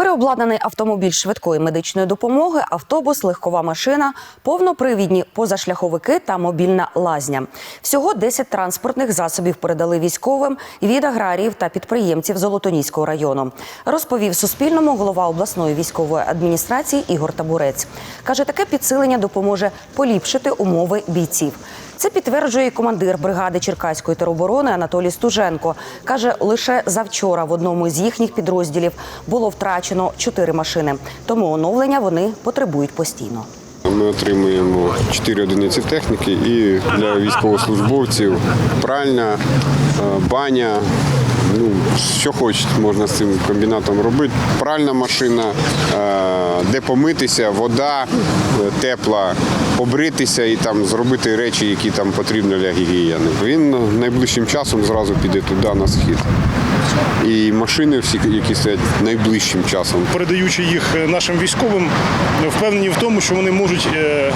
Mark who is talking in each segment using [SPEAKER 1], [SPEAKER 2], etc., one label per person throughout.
[SPEAKER 1] Переобладнаний автомобіль швидкої медичної допомоги, автобус, легкова машина, повнопривідні позашляховики та мобільна лазня. Всього 10 транспортних засобів передали військовим від аграріїв та підприємців Золотоніського району. Розповів Суспільному голова обласної військової адміністрації Ігор Табурець. Каже, таке підсилення допоможе поліпшити умови бійців. Це підтверджує і командир бригади Черкаської тероборони Анатолій Стуженко. Каже, лише завчора в одному з їхніх підрозділів було втрачено чотири машини. Тому оновлення вони потребують постійно.
[SPEAKER 2] Ми отримуємо 4 одиниці техніки і для військовослужбовців пральня, е, баня. Ну, що хочуть, можна з цим комбінатом робити. Пральна машина, е, де помитися, вода е, тепла, побритися і там зробити речі, які там потрібні для гігієни. Він найближчим часом зразу піде туди на схід. І машини всі, які стоять найближчим часом,
[SPEAKER 3] передаючи їх е, нашим військовим, впевнені в тому, що вони можуть е,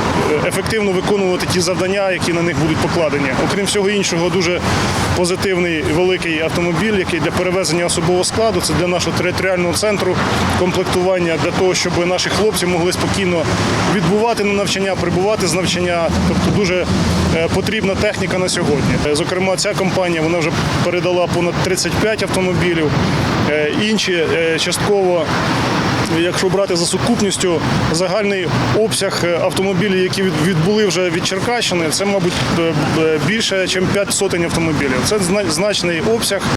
[SPEAKER 3] ефективно виконувати ті завдання, які на них будуть покладені. Окрім всього іншого, дуже позитивний великий автомобіль, який для перевезення особового складу, це для нашого територіального центру комплектування, для того, щоб наші хлопці могли спокійно відбувати на навчання, прибувати з навчання. Тобто дуже е, потрібна техніка на сьогодні. Е, Зокрема, ця компанія вона вже передала понад 35 автомобілів. Е, Інші е, частково Якщо брати за сукупністю загальний обсяг е, автомобілів, які від- відбули вже від Черкащини, це, мабуть, е, більше, ніж 5 сотень автомобілів. Це зна- значний обсяг.